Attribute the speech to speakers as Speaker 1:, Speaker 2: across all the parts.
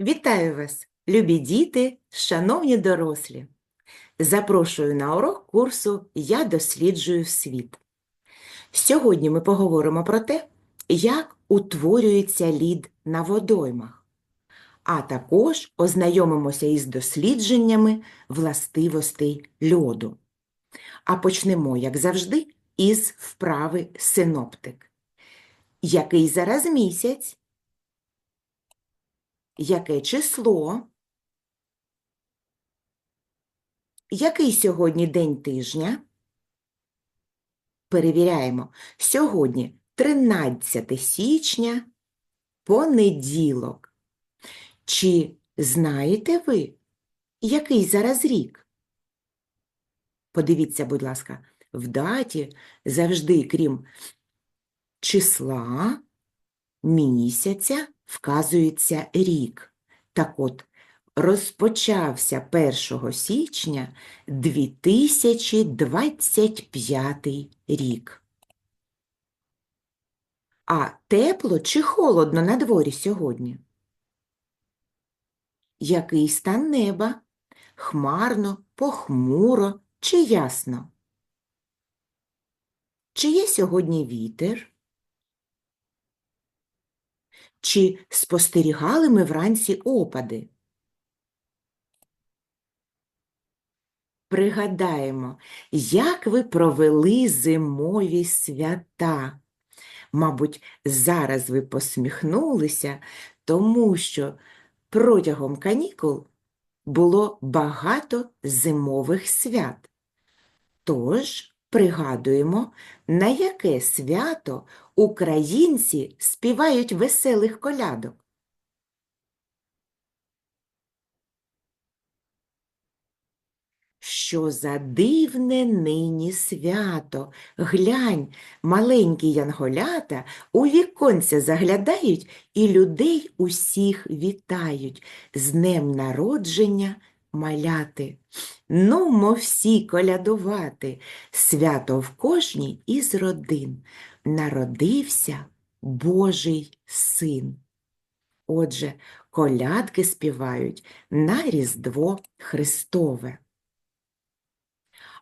Speaker 1: Вітаю вас, любі діти, шановні дорослі! Запрошую на урок курсу Я досліджую світ. Сьогодні ми поговоримо про те, як утворюється лід на водоймах, а також ознайомимося із дослідженнями властивостей льоду. А почнемо, як завжди, із вправи синоптик. Який зараз місяць? Яке число? Який сьогодні день тижня? Перевіряємо. Сьогодні 13 січня, понеділок. Чи знаєте ви, який зараз рік? Подивіться, будь ласка, в даті завжди, крім числа, місяця, вказується рік. Так от, розпочався 1 січня 2025 рік. А тепло чи холодно на дворі сьогодні? Який стан неба? Хмарно, похмуро чи ясно? Чи є сьогодні вітер? Чи спостерігали ми вранці опади? Пригадаємо, як ви провели зимові свята. Мабуть, зараз ви посміхнулися, тому що протягом канікул було багато зимових свят. Тож, пригадуємо, на яке свято українці співають веселих колядок. Що за дивне нині свято. Глянь, маленькі янголята у віконця заглядають і людей усіх вітають з днем народження маляти. Нумо всі колядувати, свято в кожній із родин. Народився Божий син. Отже, колядки співають на Різдво Христове.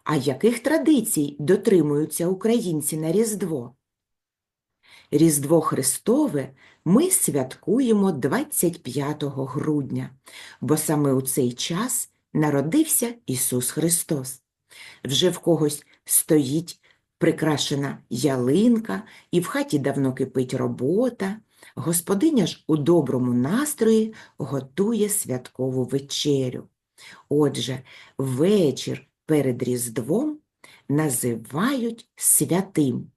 Speaker 1: А яких традицій дотримуються українці на Різдво? Різдво Христове ми святкуємо 25 грудня, бо саме у цей час народився Ісус Христос. Вже в когось стоїть прикрашена ялинка, і в хаті давно кипить робота. Господиня ж у доброму настрої готує святкову вечерю. Отже, вечір перед Різдвом називають святим.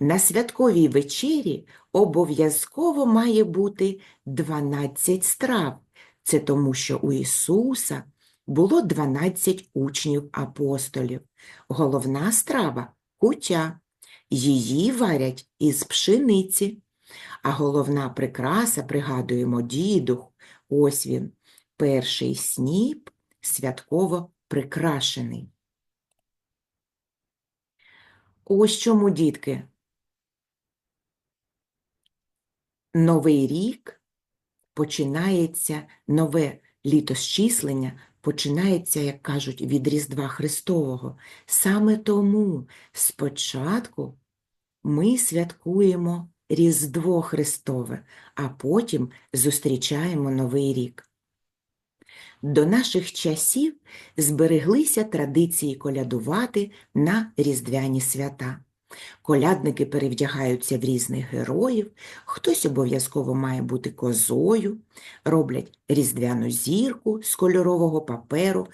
Speaker 1: На святковій вечері обов'язково має бути 12 страв. Це тому, що у Ісуса було 12 учнів апостолів. Головна страва кутя. Її варять із пшениці. А головна прикраса, пригадуємо, дідух, ось він, перший сніп святково прикрашений. Ось чому, дітки. Новий рік починається, нове літосчислення починається, як кажуть, від Різдва Христового. Саме тому спочатку ми святкуємо Різдво Христове, а потім зустрічаємо Новий рік. До наших часів збереглися традиції колядувати на різдвяні свята. Колядники перевдягаються в різних героїв, хтось обов'язково має бути козою, роблять різдвяну зірку з кольорового паперу,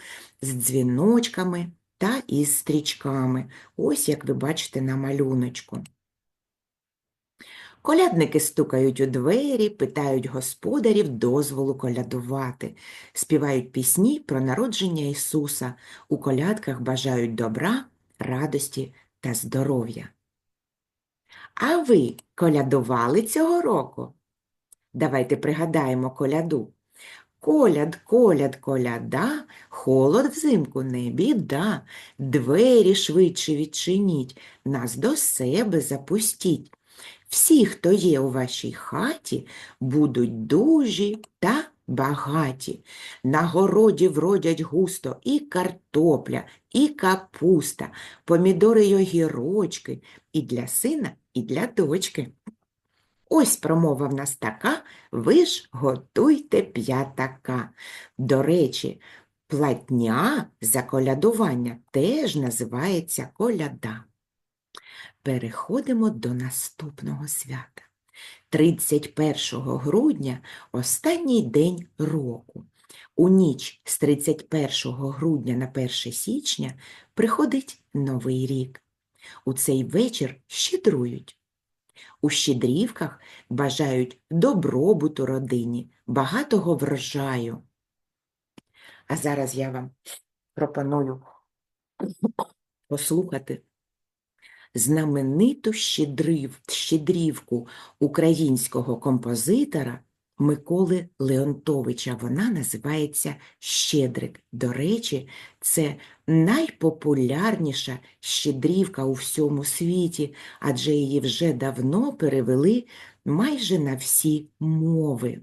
Speaker 1: з дзвіночками та із стрічками, ось як ви бачите на малюночку. Колядники стукають у двері, питають господарів дозволу колядувати, співають пісні про народження Ісуса, у колядках бажають добра, радості та здоров'я. А ви колядували цього року? Давайте пригадаємо коляду. Коляд, коляд, коляда, холод взимку не біда, двері швидше відчиніть, нас до себе запустіть. Всі, хто є у вашій хаті, будуть дужі та багаті. На городі вродять густо і картопля, і капуста, помідори й огірочки, і для сина, і для дочки. Ось промова в нас така, ви ж готуйте п'ятака. До речі, платня за колядування теж називається коляда. Переходимо до наступного свята. 31 грудня – останній день року. У ніч з 31 грудня на 1 січня приходить Новий рік. У цей вечір щедрують. У щедрівках бажають добробуту родині, багатого врожаю. А зараз я вам пропоную послухати знамениту щедрив, щедрівку українського композитора Миколи Леонтовича. Вона називається Щедрик. До речі, це найпопулярніша щедрівка у всьому світі, адже її вже давно перевели майже на всі мови.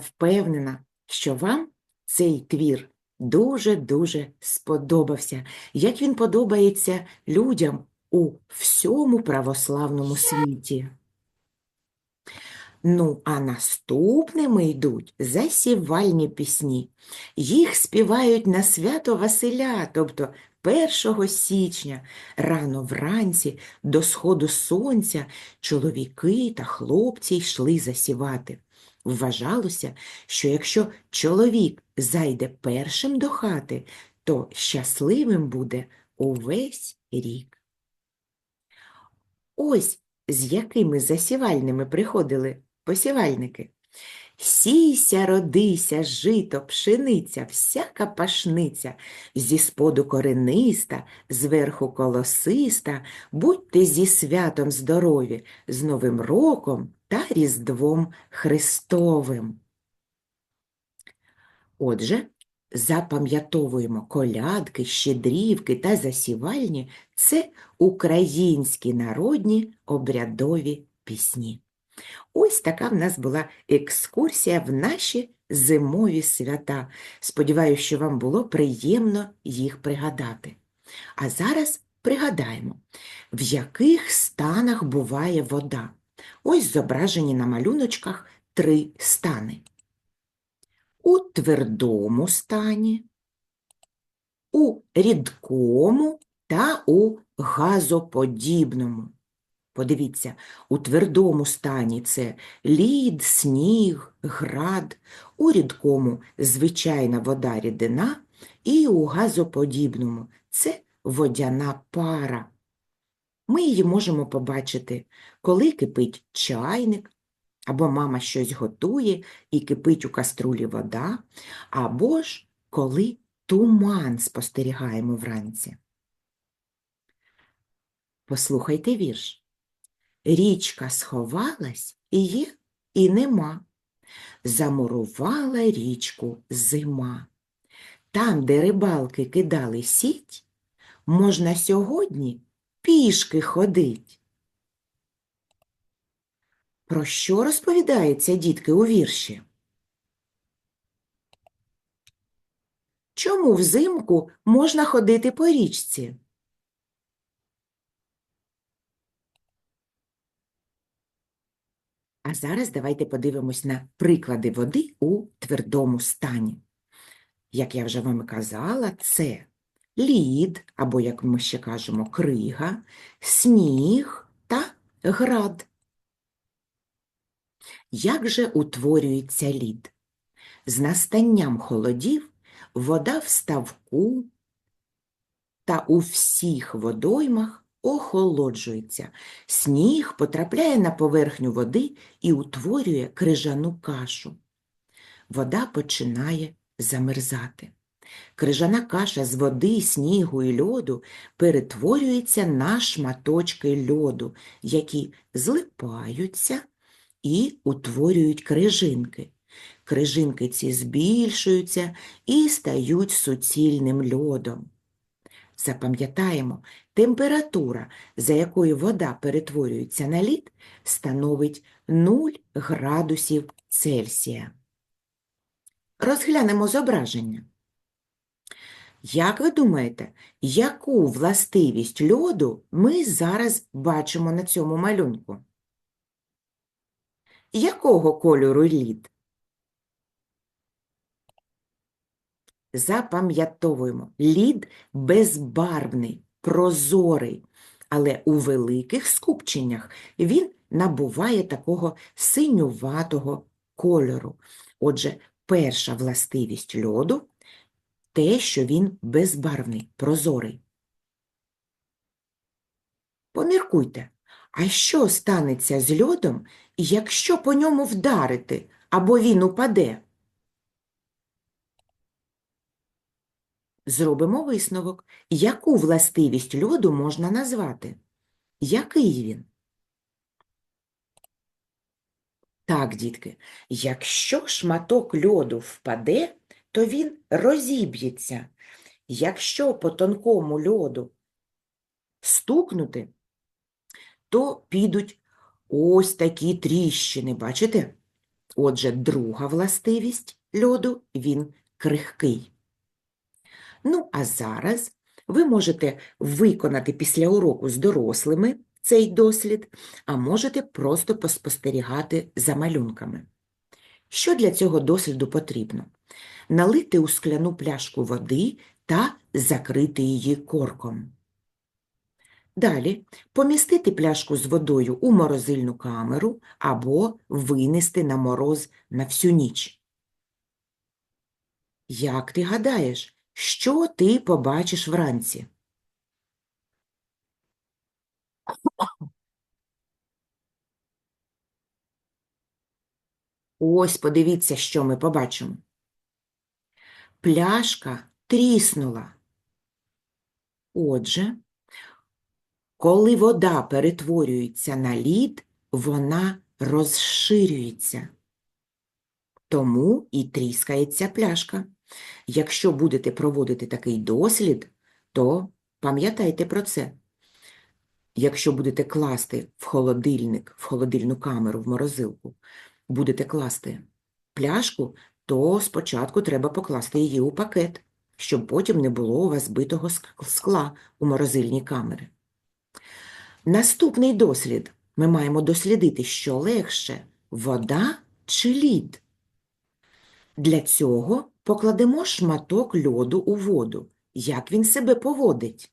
Speaker 1: Впевнена, що вам цей твір дуже-дуже сподобався, як він подобається людям у всьому православному світі. Ну, а наступними йдуть засівальні пісні. Їх співають на свято Василя, тобто 1 січня, рано вранці, до сходу сонця, чоловіки та хлопці йшли засівати. Вважалося, що якщо чоловік зайде першим до хати, то щасливим буде увесь рік. Ось з якими засівальними приходили посівальники. Сійся, родися, жито, пшениця, всяка пашниця, зі споду корениста, зверху колосиста, будьте зі святом здорові, з Новим роком та Різдвом Христовим. Отже, запам'ятовуємо колядки, щедрівки та засівальні – це українські народні обрядові пісні. Ось така в нас була екскурсія в наші зимові свята. Сподіваюся, що вам було приємно їх пригадати. А зараз пригадаємо, в яких станах буває вода. Ось зображені на малюночках три стани. У твердому стані, у рідкому та у газоподібному. Подивіться, у твердому стані це лід, сніг, град, у рідкому звичайна вода рідина і у газоподібному це водяна пара. Ми її можемо побачити, коли кипить чайник, або мама щось готує і кипить у каструлі вода, або ж коли туман спостерігаємо вранці. Послухайте вірш. Річка сховалась, і є, і нема. Замурувала річку зима. Там, де рибалки кидали сіть, можна сьогодні пішки ходить. Про що розповідається, дітки, у вірші? Чому взимку можна ходити по річці? А зараз давайте подивимось на приклади води у твердому стані. Як я вже вам казала, це лід, або, як ми ще кажемо, крига, сніг та град. Як же утворюється лід? З настанням холодів вода в ставку та у всіх водоймах охолоджується. Сніг потрапляє на поверхню води і утворює крижану кашу. Вода починає замерзати. Крижана каша з води, снігу і льоду перетворюється на шматочки льоду, які злипаються і утворюють крижинки. Крижинки ці збільшуються і стають суцільним льодом. Запам'ятаємо, температура, за якою вода перетворюється на лід, становить 0 градусів Цельсія. Розглянемо зображення. Як ви думаєте, яку властивість льоду ми зараз бачимо на цьому малюнку? Якого кольору лід? Запам'ятовуємо, лід безбарвний, прозорий, але у великих скупченнях він набуває такого синюватого кольору. Отже, перша властивість льоду – те, що він безбарвний, прозорий. Поміркуйте, а що станеться з льодом, якщо по ньому вдарити або він упаде? Зробимо висновок. Яку властивість льоду можна назвати? Який він? Так, дітки, якщо шматок льоду впаде, то він розіб'ється. Якщо по тонкому льоду стукнути, то підуть ось такі тріщини, бачите? Отже, друга властивість льоду – він крихкий. Ну, а зараз ви можете виконати після уроку з дорослими цей дослід, а можете просто поспостерігати за малюнками. Що для цього досліду потрібно? Налити у скляну пляшку води та закрити її корком. Далі помістити пляшку з водою у морозильну камеру або винести на мороз на всю ніч. Як ти гадаєш, що ти побачиш вранці? Ось подивіться, що ми побачимо. Пляшка тріснула. Отже, коли вода перетворюється на лід, вона розширюється. Тому і тріскається пляшка. Якщо будете проводити такий дослід, то пам'ятайте про це. Якщо будете класти в холодильник, в холодильну камеру, в морозилку, будете класти пляшку, то спочатку треба покласти її у пакет, щоб потім не було у вас битого скла у морозильній камері. Наступний дослід. Ми маємо дослідити, що легше – вода чи лід. Для цього покладемо шматок льоду у воду. Як він себе поводить?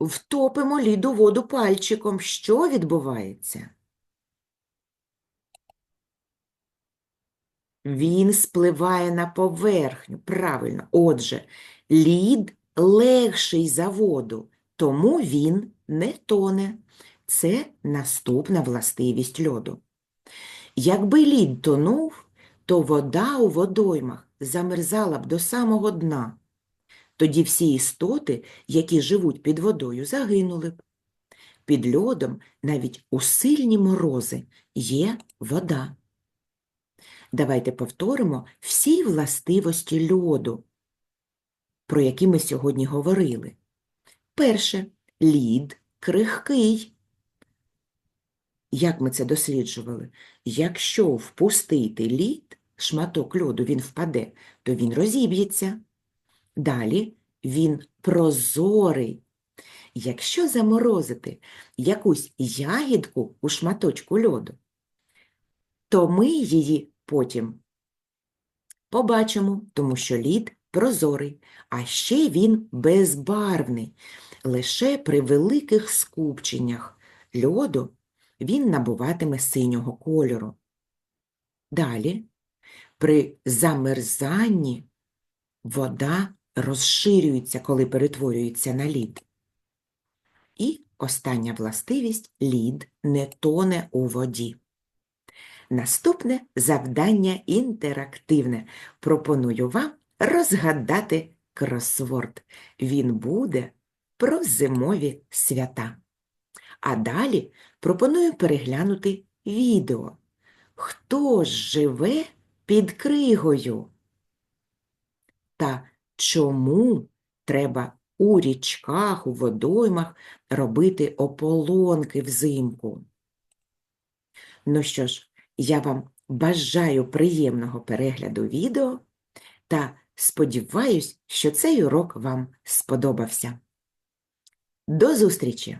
Speaker 1: Втопимо лід у воду пальчиком. Що відбувається? Він спливає на поверхню. Правильно. Отже, лід легший за воду, тому він не тоне. Це наступна властивість льоду. Якби лід тонув, то вода у водоймах замерзала б до самого дна. Тоді всі істоти, які живуть під водою, загинули б. Під льодом навіть у сильні морози є вода. Давайте повторимо всі властивості льоду, про які ми сьогодні говорили. Перше лід крихкий. Як ми це досліджували? Якщо впустити лід, шматок льоду, він впаде, то він розіб'ється. Далі він прозорий. Якщо заморозити якусь ягідку у шматочку льоду, то ми її потім побачимо, тому що лід прозорий, а ще він безбарвний. Лише при великих скупченнях льоду він набуватиме синього кольору. Далі, при замерзанні вода розширюється, коли перетворюється на лід. І остання властивість – лід не тоне у воді. Наступне завдання інтерактивне. Пропоную вам розгадати кросворд. Він буде про зимові свята. А далі пропоную переглянути відео. Хто живе під кригою? Та чому треба у річках, у водоймах робити ополонки взимку? Ну що ж, я вам бажаю приємного перегляду відео та сподіваюсь, що цей урок вам сподобався. До зустрічі!